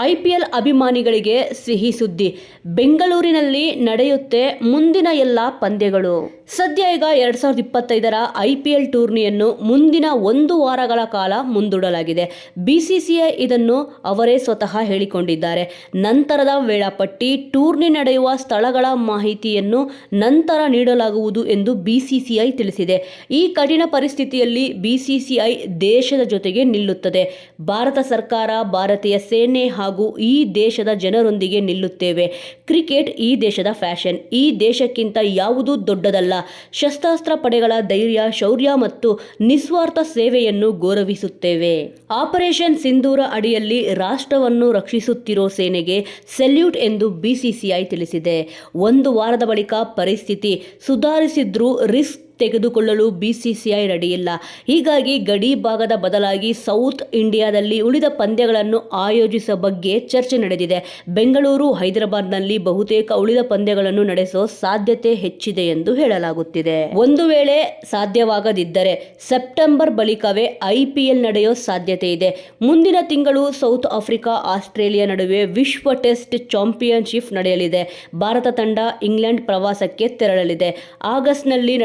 IPL ಅಭಿಮಾನಿಗಳಿಗೆ ಸಿಹಿ ಸುದ್ದಿ. ಬೆಂಗಳೂರಿನಲ್ಲಿ ನಡೆಯುತ್ತೆ ಮುಂದಿನ ಎಲ್ಲ ಪಂದ್ಯಗಳು. ಸದ್ಯ ಈಗ ಎರಡ್ ಸಾವಿರದ ಇಪ್ಪತ್ತೈದರ ಐ ಪಿ ಎಲ್ ಟೂರ್ನಿಯನ್ನು ಮುಂದಿನ ಒಂದು ವಾರಗಳ ಕಾಲ ಮುಂದೂಡಲಾಗಿದೆ. ಬಿಸಿಸಿಐ ಇದನ್ನು ಅವರೇ ಸ್ವತಃ ಹೇಳಿಕೊಂಡಿದ್ದಾರೆ. ನಂತರದ ವೇಳಾಪಟ್ಟಿ, ಟೂರ್ನಿ ನಡೆಯುವ ಸ್ಥಳಗಳ ಮಾಹಿತಿಯನ್ನು ನಂತರ ನೀಡಲಾಗುವುದು ಎಂದು ಬಿಸಿಸಿಐ ತಿಳಿಸಿದೆ. ಈ ಕಠಿಣ ಪರಿಸ್ಥಿತಿಯಲ್ಲಿ ಬಿಸಿಸಿಐ ದೇಶದ ಜೊತೆಗೆ ನಿಲ್ಲುತ್ತದೆ. ಭಾರತ ಸರ್ಕಾರ, ಭಾರತೀಯ ಸೇನೆ ಹಾಗೂ ಈ ದೇಶದ ಜನರೊಂದಿಗೆ ನಿಲ್ಲುತ್ತೇವೆ. ಕ್ರಿಕೆಟ್ ಈ ದೇಶದ ಫ್ಯಾಷನ್. ಈ ದೇಶಕ್ಕಿಂತ ಯಾವುದೂ ದೊಡ್ಡದಲ್ಲ. ಶಸ್ತ್ರಾಸ್ತ್ರ ಪಡೆಗಳ ಧೈರ್ಯ, ಶೌರ್ಯ ಮತ್ತು ನಿಸ್ವಾರ್ಥ ಸೇವೆಯನ್ನು ಗೌರವಿಸುತ್ತೇವೆ. ಆಪರೇಷನ್ ಸಿಂಧೂರ ಅಡಿಯಲ್ಲಿ ರಾಷ್ಟ್ರವನ್ನು ರಕ್ಷಿಸುತ್ತಿರೋ ಸೇನೆಗೆ ಸೆಲ್ಯೂಟ್ ಎಂದು ಬಿಸಿಸಿಐ ತಿಳಿಸಿದೆ. ಒಂದು ವಾರದ ಬಳಿಕ ಪರಿಸ್ಥಿತಿ ಸುಧಾರಿಸಿದ್ರೂ ರಿಸ್ಕ್ ತೆಗೆದುಕೊಳ್ಳಲು ಬಿಸಿಸಿಐ ರೆಡಿಯಿಲ್ಲ ಹೀಗಾಗಿ ಗಡಿ ಭಾಗದ ಬದಲಾಗಿ ಸೌತ್ ಇಂಡಿಯಾದಲ್ಲಿ ಉಳಿದ ಪಂದ್ಯಗಳನ್ನು ಆಯೋಜಿಸುವ ಬಗ್ಗೆ ಚರ್ಚೆ ನಡೆದಿದೆ. ಬೆಂಗಳೂರು, ಹೈದರಾಬಾದ್ನಲ್ಲಿ ಬಹುತೇಕ ಉಳಿದ ಪಂದ್ಯಗಳನ್ನು ನಡೆಸೋ ಸಾಧ್ಯತೆ ಹೆಚ್ಚಿದೆ ಎಂದು ಹೇಳಲಾಗುತ್ತಿದೆ. ಒಂದು ವೇಳೆ ಸಾಧ್ಯವಾಗದಿದ್ದರೆ ಸೆಪ್ಟೆಂಬರ್ ಬಳಿಕವೇ ಐಪಿಎಲ್ ನಡೆಯೋ ಸಾಧ್ಯತೆ ಇದೆ. ಮುಂದಿನ ತಿಂಗಳು ಸೌತ್ ಆಫ್ರಿಕಾ ಆಸ್ಟ್ರೇಲಿಯಾ ನಡುವೆ ವಿಶ್ವ ಟೆಸ್ಟ್ ಚಾಂಪಿಯನ್ಶಿಪ್ ನಡೆಯಲಿದೆ. ಭಾರತ ತಂಡ ಇಂಗ್ಲೆಂಡ್ ಪ್ರವಾಸಕ್ಕೆ ತೆರಳಲಿದೆ. ಆಗಸ್ಟ್ನಲ್ಲಿ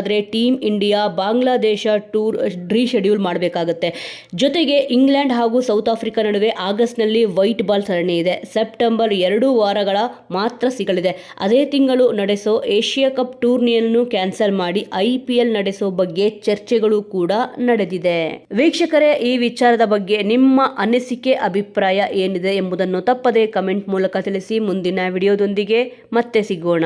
ನಡೆಸೋದಾದರೆ team India Bangladesh tour reschedule ಮಾಡಬೇಕಾಗುತ್ತೆ. ಜೊತೆಗೆ ಇಂಗ್ಲೆಂಡ್ ಹಾಗೂ ಸೌತ್ ಆಫ್ರಿಕಾ ನಡುವೆ ಆಗಸ್ಟ್ನಲ್ಲಿ ವೈಟ್ ಬಾಲ್ ಸರಣಿ ಇದೆ. ಸೆಪ್ಟೆಂಬರ್ ಎರಡು ವಾರಗಳ ಮಾತ್ರ ಸಿಗಲಿದೆ. ಅದೇ ತಿಂಗಳು ನಡೆಸೋ ಏಷ್ಯಾ ಕಪ್ ಟೂರ್ನಿಯನ್ನು ಕ್ಯಾನ್ಸಲ್ ಮಾಡಿ ಐಪಿಎಲ್ ನಡೆಸೋ ಬಗ್ಗೆ ಚರ್ಚೆಗಳು ಕೂಡ ನಡೆದಿದೆ. ವೀಕ್ಷಕರೇ, ಈ ವಿಚಾರದ ಬಗ್ಗೆ ನಿಮ್ಮ ಅನಿಸಿಕೆ, ಅಭಿಪ್ರಾಯ ಏನಿದೆ ಎಂಬುದನ್ನು ತಪ್ಪದೆ ಕಮೆಂಟ್ ಮೂಲಕ ತಿಳಿಸಿ. ಮುಂದಿನ ವಿಡಿಯೋದೊಂದಿಗೆ ಮತ್ತೆ ಸಿಗೋಣ.